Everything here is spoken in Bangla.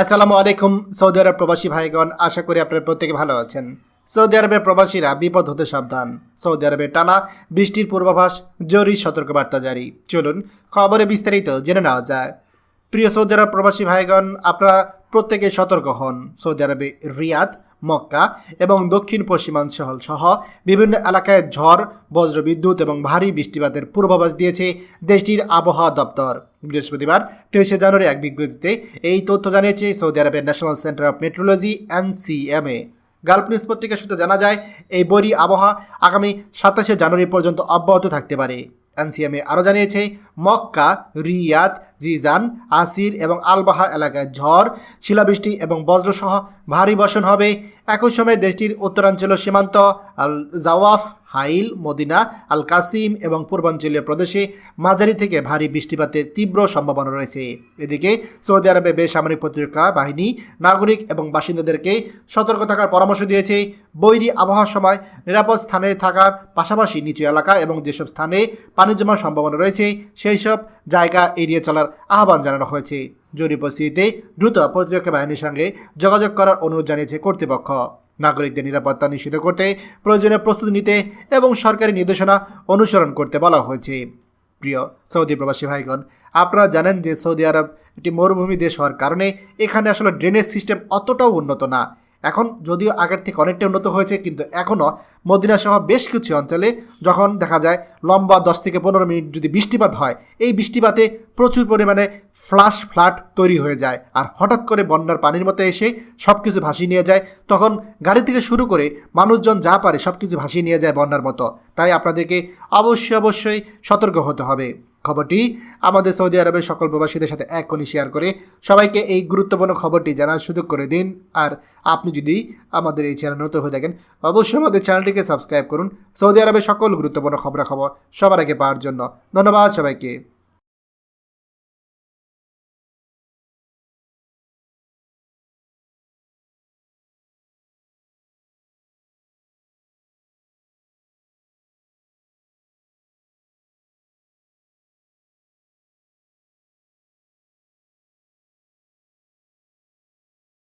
আসসালামু আলাইকুম, সৌদি আরব প্রবাসী ভাইগণ, আশা করি আপনারা প্রত্যেকে ভালো আছেন। সৌদি আরবের প্রবাসীরা বিপদ হতে সাবধান। সৌদি আরবে টানা বৃষ্টির পূর্বাভাস, জরুরি সতর্কবার্তা জারি। চলুন খবরে বিস্তারিত জেনে নেওয়া যায়। প্রিয় সৌদি আরব প্রবাসী ভাইগণ, আপনারা প্রত্যেকে সতর্ক হন। সৌদি আরবে রিয়াদ মক্কা এবং দক্ষিণ পশ্চিমাঞ্চল সহ বিভিন্ন এলাকায় ঝড়, বজ্রবিদ্যুৎ এবং ভারী বৃষ্টিপাতের পূর্বাভাস দিয়েছে দেশটির আবহাওয়া দপ্তর। বৃহস্পতিবার তেইশে জানুয়ারি এক বিজ্ঞপ্তিতে এই তথ্য জানিয়েছে সৌদি আরবের national centre of metrology, NCMA. Gulf news পত্রিকা সূত্রে জানা যায়, এই বৈরী আবহাওয়া আগামী সাতাশে জানুয়ারি পর্যন্ত অব্যাহত থাকতে পারে। এনসিএমএ আরও জানিয়েছে, মক্কা, রিয়াদ জিজান, আসির এবং আলবাহা এলাকায় ঝড়, শিলাবৃষ্টি এবং বজ্রসহ ভারী বর্ষণ হবে। একই সময় দেশটির উত্তরাঞ্চল সীমান্ত আল জাওয়াফ হাইল, মদিনা আল কাসিম এবং পূর্বাঞ্চলীয় প্রদেশে মাঝারি থেকে ভারী বৃষ্টিপাতের তীব্র সম্ভাবনা রয়েছে। এদিকে সৌদি আরবে বেসামরিক প্রতিরক্ষা বাহিনী, নাগরিক এবং বাসিন্দাদেরকে সতর্ক থাকার পরামর্শ দিয়েছে। বৈরী আবহাওয়ার সময় নিরাপদ স্থানে থাকার পাশাপাশি নিচু এলাকা এবং যেসব স্থানে পানি জমার সম্ভাবনা রয়েছে সেই সব জায়গা এড়িয়ে চলার আহ্বান জানানো হয়েছে। জরুরি পরিস্থিতিতে দ্রুত প্রতিরক্ষা বাহিনীর সঙ্গে যোগাযোগ করার অনুরোধ জানিয়েছে কর্তৃপক্ষ। নাগরিকদের নিরাপত্তা নিশ্চিত করতে প্রয়োজনীয় প্রস্তুতি নিতে এবং সরকারি নির্দেশনা অনুসরণ করতে বলা হয়েছে। প্রিয় সৌদি প্রবাসী ভাইগণ, আপনারা জানেন যে সৌদি আরব একটি মরুভূমি দেশ হওয়ার কারণে এখানে আসলে ড্রেনেজ সিস্টেম অতটাও উন্নত না। এখন যদিও আগের থেকে অনেকটা উন্নত হয়েছে, কিন্তু এখনও মদিনা সহ বেশ কিছু অঞ্চলে যখন দেখা যায় লম্বা দশ থেকে পনেরো মিনিট যদি বৃষ্টিপাত হয়, এই বৃষ্টিপাতে প্রচুর পরিমাণে ফ্লাশ ফ্লাট তৈরি হয়ে যায়। আর হঠাৎ করে বন্যার পানির মতো এসে সব কিছু ভাসিয়ে নিয়ে যায়। তখন গাড়ি থেকে শুরু করে মানুষজন যা পারে সব কিছু ভাসিয়ে নিয়ে যায় বন্যার মতো। তাই আপনাদেরকে অবশ্যই অবশ্যই সতর্ক হতে হবে। খবরটি। আমাদের সৌদি আরবের সকল প্রবাসীদের সাথে এখনই শেয়ার করে সবাইকে এই গুরুত্বপূর্ণ খবরটি জানার সুযোগ করে দিন। আর আপনি যদি আমাদের এই চ্যানেল নতুন হয়ে থাকেন, অবশ্যই আমাদের চ্যানেলটিকে সাবস্ক্রাইব করুন। সৌদি আরবের সকল গুরুত্বপূর্ণ খবরাখবর সবার আগে পাওয়ার জন্য। ধন্যবাদ সবাইকে।